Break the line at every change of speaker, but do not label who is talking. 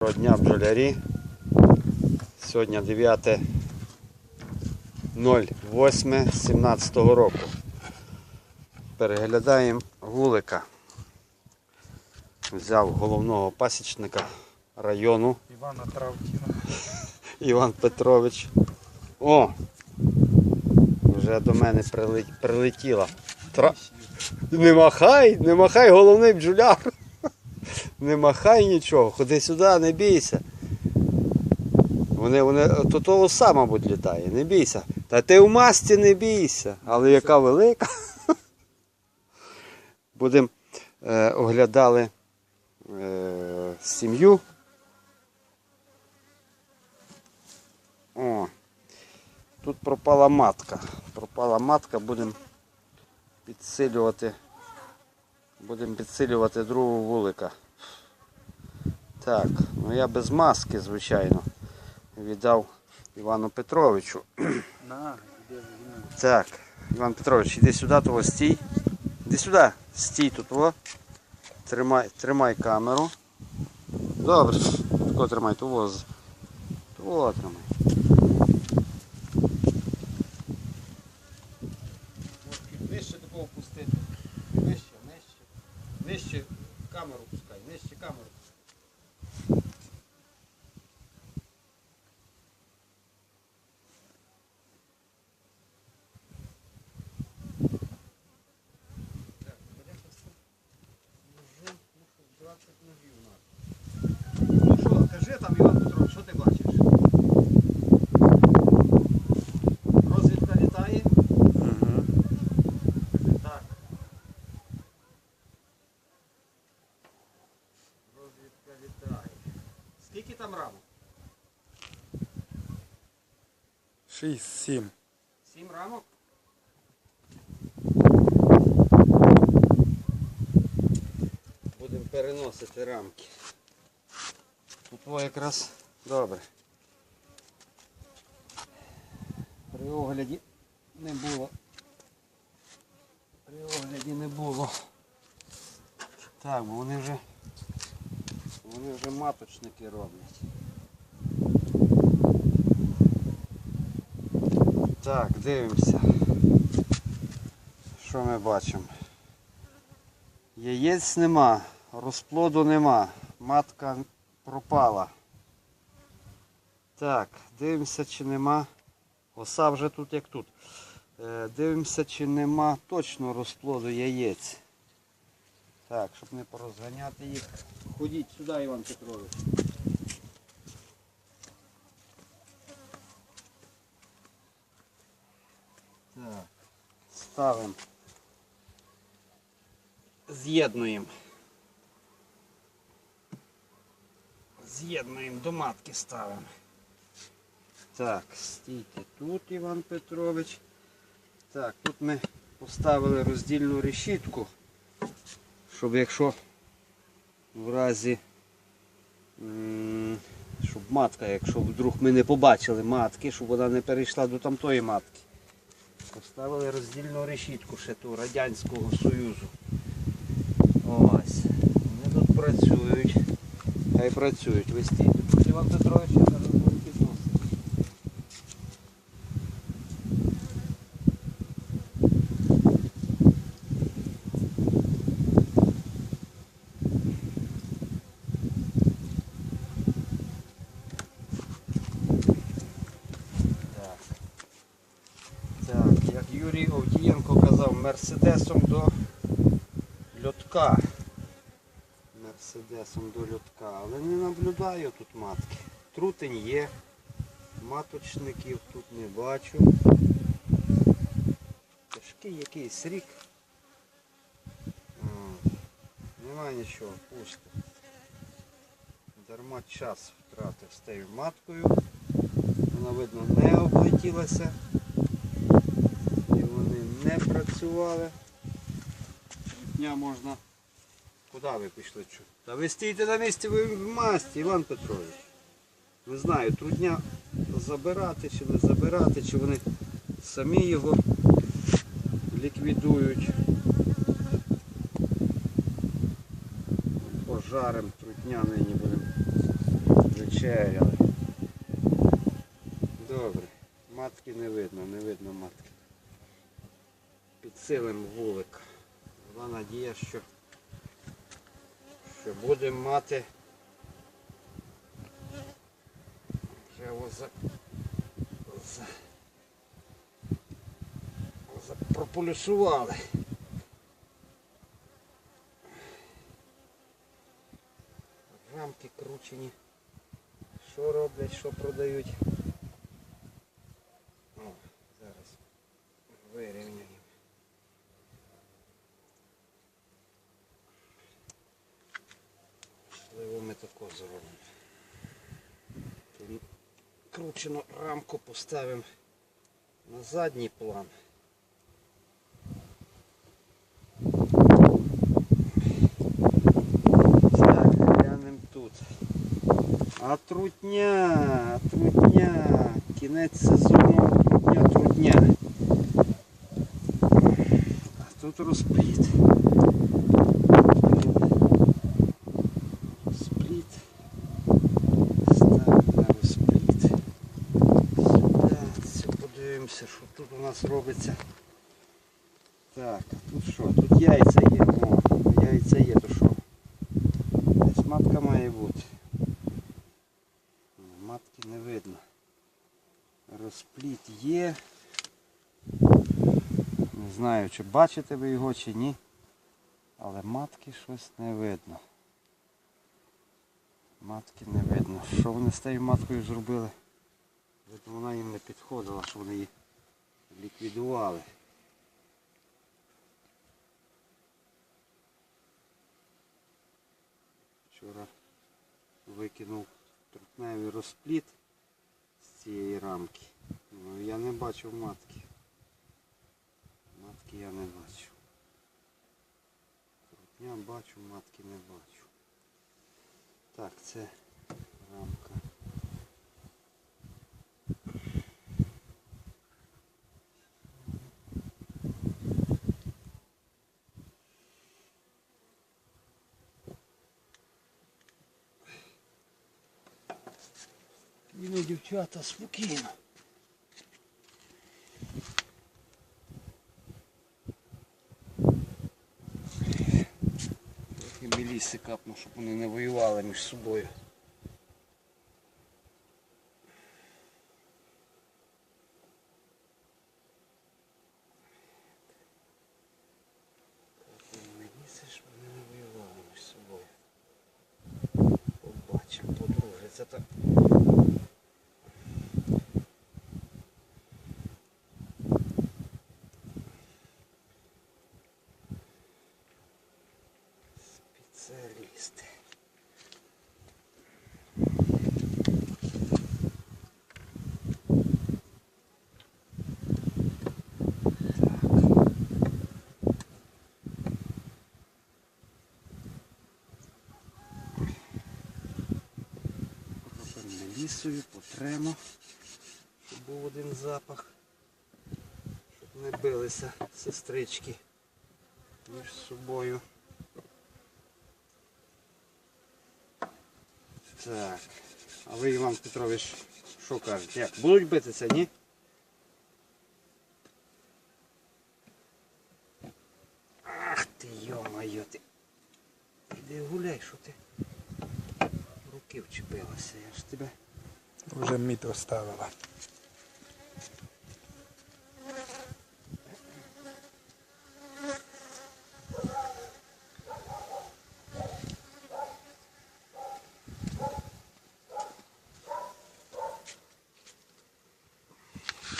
Доброго дня бджолярі. Сьогодні 9.08.17 року. Переглядаємо вулика. Взяв головного пасічника району
Івана Травкіна.
Іван Петрович. О! Вже до мене прилетіла. Тра... Не махай, не махай, головний бджоляр. Не махай нічого, ходи сюди, не бійся. Вони, вони, то того сам, мабуть, літає, не бійся. Та ти в масті не бійся, але яка велика. Будемо е, оглядали е, сім'ю. О, тут пропала матка. Пропала матка, будемо підсилювати. Будемо підсилювати другого вулика. Так, ну я без маски, звичайно. Віддав Івану Петровичу. Так, Іван Петрович, іди сюди, того стій. Іди сюди, стій тут, о. Тримай, тримай камеру. Добре, тако тримай, того. Того тримай. Нижче такого пустити. Нижче. Нижче камеру пускай, нижче камеру. Ну що, кажи там, Іван Петрович, що ти бачиш? Розвідка літає?
Угу.
Так. Розвідка літає. Скільки там рамок?
6-7.
Сім рамок? Будемо переносити рамки. Тут якраз добре. При огляді не було. При огляді не було. Так, бо вони вже вони вже маточники роблять. Так, дивимося. Що ми бачимо? Яєць нема, розплоду нема, матка пропала. Так, дивимося, чи нема. Оса вже тут як тут. Е, Дивимося, чи нема точно розплоду яєць. Так, щоб не порозганяти їх. Ходіть сюди, Іван Петрович. Так, ставимо. З'єднуємо. З'єднуємо до матки ставимо. Так, стійте тут, Іван Петрович. Так, тут ми поставили роздільну решітку, щоб якщо в разі, щоб матка, якщо вдруг ми не побачили матки, щоб вона не перейшла до тамтої матки. Поставили роздільну решітку ще ту Радянського Союзу. Ось. Вони тут працюють. Хай працюють. Ви стійте. Іван Петрович я зараз буду підносити. Так. Так, як Юрій Овдієнко казав, мерседесом до льотка. Мерседесом до льотка. Але не наблюдаю тут матки. Трутень є. Маточників тут не бачу. Тяжкий якийсь рік. Нема нічого, пусто. Дарма час втратив з тією маткою. Вона видно не облетілася. Не працювали. Дня можна. Куди ви пішли? Та ви стійте на місці, ви в масті, Іван Петрович. Не знаю, трудня забирати чи не забирати, чи вони самі його ліквідують. Пожарим трудня нині будемо повечеряли. Добре. Матки не видно, не видно матки. Підсилим вулик. Була надія, що, що будемо мати. Вже його за, за, запрополюсували. Рамки кручені. Що роблять, що продають. О, зараз вирівняємо. Можливо, ми тако зробимо. Тут Кручену рамку поставимо на задній план. Так, глянемо тут. А трутня, трутня, кінець сезону, трутня, трутня. А тут. Розпліт. Ставимо на розпліт. Сюди, це подивимося, що тут у нас робиться. Так, тут що? Тут яйця є. О, яйця є, то що? Десь матка має бути. Матки не видно. Розпліт є. Не знаю, чи бачите ви його, чи ні. Але матки щось не видно. Матки не видно. Що вони з тією маткою зробили? Вона їм не підходила, що вони її ліквідували. Вчора викинув трутневий розпліт з цієї рамки. Ну, я не бачив матки. Матки я не бачу. Трутня бачу, матки не бачу. Так, це рамка. Спокійно, дівчата, спокійно. Трохи міліси капну, щоб вони не воювали між собою. Трохи меліси, щоб вони не воювали між собою. Побачимо, подружиться так. Тепер мелісою потремо, щоб був один запах, щоб не билися сестрички між собою. Так. А ви, Іван Петрович, що кажете? Як? Будуть битися, ні? Ах ти, йо-моє, ти. Іди гуляй, що ти. Руки вчепилася, я ж тебе.
Вже мід оставила.